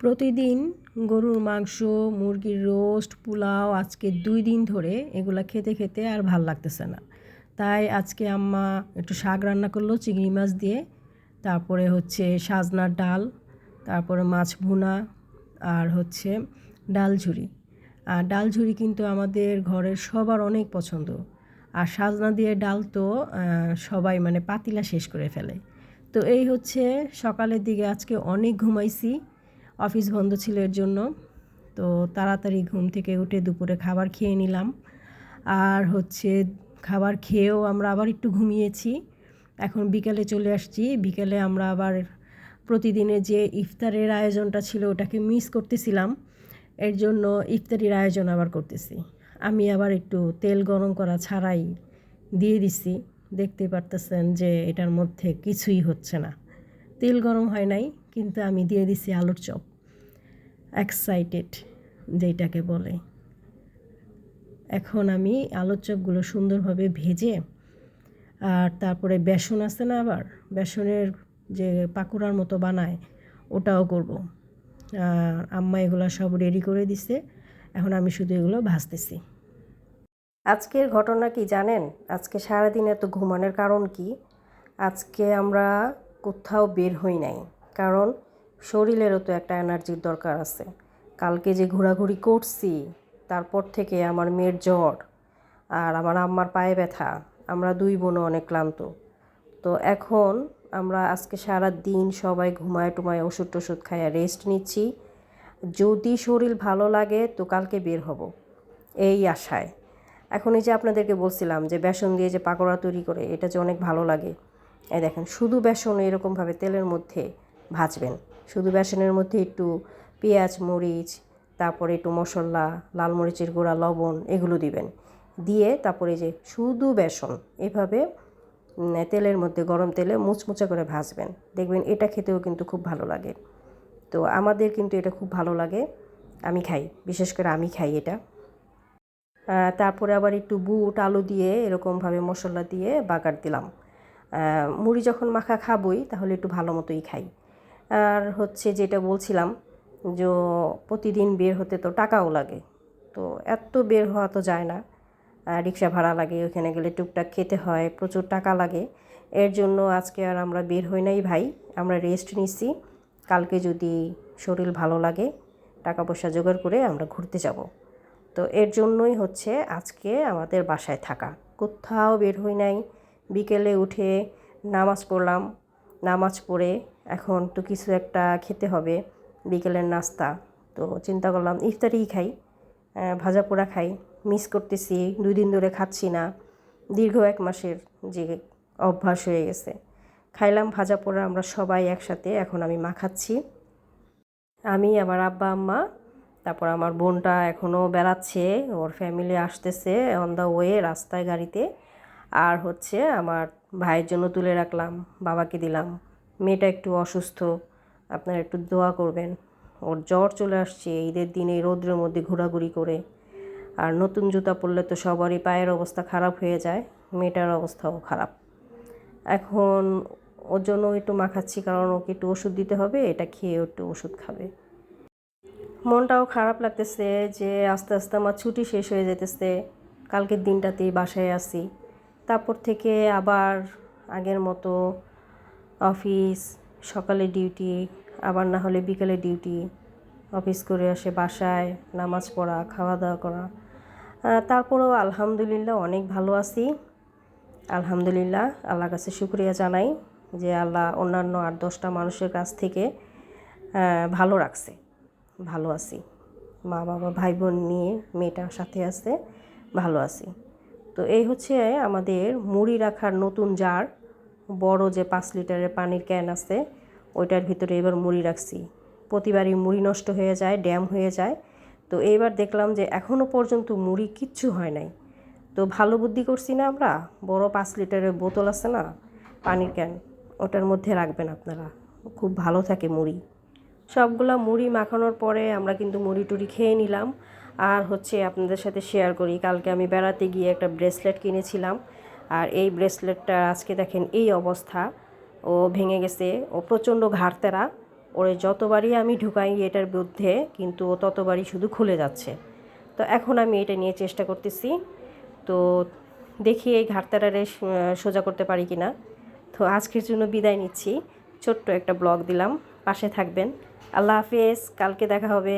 প্রতিদিন গরুর মাংস, মুরগির রোস্ট, পোলাও আজকে দুই দিন ধরে এগুলো খেতে খেতে আর ভালো লাগতেছে না। তাই আজকে আম্মা একটু শাক রান্না করল, চিংড়ি মাছ দিয়ে। তারপরে হচ্ছে সাজনার ডাল, তারপরে মাছ ভুনা আর হচ্ছে ডাল ঝুড়ি আর ডাল ঝুড়ি কিন্তু আমাদের ঘরের সবার অনেক পছন্দ। আর সাজনা দিয়ে ডাল তো সবাই মানে পাতিলা শেষ করে ফেলে। তো এই হচ্ছে সকালের দিকে আজকে অনেক ঘুমাইছি। অফিস বন্ধ ছিল এর জন্য। তো তাড়াতাড়ি ঘুম থেকে উঠে দুপুরে খাবার খেয়ে নিলাম। আর হচ্ছে খাবার খেয়েও আমরা আবার একটু ঘুমিয়েছি। এখন বিকালে চলে আসছি। বিকালে আমরা আবার প্রতিদিনে যে ইফতারের আয়োজনটা ছিল ওটাকে মিস করতেছিলাম। এর জন্য ইফতারির আয়োজন আবার করতেছি। আমি আবার একটু তেল গরম করা ছাড়াই দিয়ে দিছি। দেখতে পারতেছেন যে এটার মধ্যে কিছুই হচ্ছে না। তেল গরম হয় নাই। কিন্তু আমি দিয়ে দিছি আলুর চপ। এক্সাইটেড যেটাকে বলে। এখন আমি আলুর চপগুলো সুন্দরভাবে ভেজে, আর তারপরে বেসন আছে না আবার, বেসনের যে পাকুড়ার মতো বানায়, ওটাও করব। আম্মা এগুলো সব রেডি করে দিছে, এখন আমি শুধু এগুলো ভাজতেছি। আজকের ঘটনা কি জানেন? আজকে সারাদিন এত ঘুমানোর কারণ কি? আজকে আমরা কোথাও বের হই নাই। কারণ শরীরেরও তো একটা এনার্জির দরকার আছে। কালকে যে ঘোরাঘুরি করছি, তারপর থেকে আমার মেয়ের জ্বর আর আমার আম্মার পায়ে ব্যথা, আমরা দুই বোনও অনেক ক্লান্ত। তো এখন আমরা আজকে সারা দিন সবাই ঘুমায় টুমায় ওষুধ টষুধ খাইয়া রেস্ট নিচ্ছি। যদি শরীর ভালো লাগে তো কালকে বের হব। এই আশায়। এখন এই যে আপনাদেরকে বলছিলাম যে বেসন দিয়ে যে পাকোড়া তৈরি করে, এটা যে অনেক ভালো লাগে। এই দেখেন, শুধু বেসন এরকমভাবে তেলের মধ্যে ভাজবেন। শুধু বেসনের মধ্যে একটু পেঁয়াজ, মরিচ, তারপরে একটু মশলা, লাল মরিচের গুঁড়া, লবণ এগুলো দিবেন। দিয়ে তারপরে যে শুধু বেসন, এভাবে তেলের মধ্যে গরম তেলে মুচমুচা করে ভাজবেন। দেখবেন এটা খেতেও কিন্তু খুব ভালো লাগে। তো আমাদের কিন্তু এটা খুব ভালো লাগে। আমি খাই, বিশেষ করে আমি খাই এটা। তারপরে আবার একটু বুট, আলু দিয়ে এরকমভাবে মশলা দিয়ে বাগার দিলাম। মুড়ি যখন মাখা খাবই, তাহলে একটু ভালো মতোই খাই। আর হচ্ছে যেটা বলছিলাম যে প্রতিদিন বের হতে তো টাকাও লাগে। তো এত বের হওয়া তো যায় না। রিক্সা ভাড়া লাগে, ওখানে গেলে টুকটাক খেতে হয়, প্রচুর টাকা লাগে। এর জন্য আজকে আর আমরা বের হই নাই ভাই, আমরা রেস্ট নিচ্ছি কালকে যদি শরীর ভালো লাগে টাকা পয়সা জোগাড় করে আমরা ঘুরতে যাব। তো এর জন্যই হচ্ছে আজকে আমাদের বাসায় থাকা। কোথাও বের হই নাই। বিকেলে উঠে নামাজ পড়লাম। নামাজ পড়ে এখন তো কিছু একটা খেতে হবে, বিকেলের নাস্তা। তো চিন্তা করলাম ইফতারিই খাই ভাজা পোড়া খাই মিস করতেছি দুই দিন ধরে খাচ্ছি না, দীর্ঘ এক মাসের যে অভ্যাস হয়ে গেছে। খাইলাম ভাজা পোড়া, আমরা সবাই একসাথে, এখন আমি মাখাচ্ছি আমি, আমার আব্বা, আম্মা, তারপর আমার বোনটা এখনও বেড়াচ্ছে, ওর ফ্যামিলি আসতেছে অন দ্য ওয়ে রাস্তায় গাড়িতে। আর হচ্ছে আমার ভাইয়ের জন্য তুলে রাখলাম, বাবাকে দিলাম। মেয়েটা একটু অসুস্থ, আপনারা একটু দোয়া করবেন। ওর জ্বর চলে আসছে, ঈদের দিনে রৌদ্রের মধ্যে ঘোরাঘুরি করে। আর নতুন জুতা পরলে তো সবারই পায়ের অবস্থা খারাপ হয়ে যায়, মেয়েটার অবস্থাও খারাপ। এখন ওর জন্য একটু মাখাচ্ছি, কারণ ওকে একটু ওষুধ দিতে হবে, এটা খেয়ে একটু ওষুধ খাবে। মনটাও খারাপ লাগতেছে যে আস্তে আস্তে আমার ছুটি শেষ হয়ে যেতেছে, কালকের দিনটাতেই বাসায় আসি। তারপর থেকে আবার আগের মতো অফিস, সকালে ডিউটি, আবার না হলে বিকেলে ডিউটি, অফিস করে আসে বাসায়, নামাজ পড়া খাওয়া দাওয়া করা তারপরেও আলহামদুলিল্লাহ অনেক ভালো আছি। আলহামদুলিল্লাহ আল্লাহর কাছে শুক্রিয়া জানাই যে আল্লাহ অন্যান্য আট দশটা মানুষের কাছ থেকে ভালো রাখছে, ভালো আছি। মা বাবা ভাই বোন নিয়ে মেয়েটার সাথে আছে, ভালো আছি। তো এই হচ্ছে আমাদের মুড়ি রাখার নতুন জার। বড় যে পাঁচ লিটারের পানির ক্যান আছে, ওইটার ভিতরে এবার মুড়ি রাখছি। প্রতিবারই মুড়ি নষ্ট হয়ে যায়, ড্যাম হয়ে যায়। তো এইবার দেখলাম যে এখনও পর্যন্ত মুড়ি কিচ্ছু হয় নাই। তো ভালো বুদ্ধি করছি না আমরা, বড় পাঁচ লিটারের বোতল আছে না, পানির ক্যান, ওটার মধ্যে রাখবেন আপনারা। খুব ভালো থাকে মুড়ি। সবগুলা মুড়ি মাখানোর পরে আমরা কিন্তু মুড়ি টুড়ি খেয়ে নিলাম। আর হচ্ছে আপনাদের সাথে শেয়ার করি, কালকে আমি বেড়াতে গিয়ে একটা ব্রেসলেট কিনেছিলাম। আর এই ব্রেসলেটটা আজকে দেখেন এই অবস্থা। ও ভেঙে গেছে, ও প্রচণ্ড ঘাড়তেরা ওরে যতবারই আমি ঢুকাই এটার মধ্যে কিন্তু ও ততবারই শুধু খুলে যাচ্ছে। তো এখন আমি এটা নিয়ে চেষ্টা করতেছি। তো দেখি এই ঘাটতারারে সোজা করতে পারি কি না তো আজকের জন্য বিদায় নিচ্ছি। ছোট্ট একটা ব্লগ দিলাম। পাশে থাকবেন। আল্লাহ হাফেজ, কালকে দেখা হবে।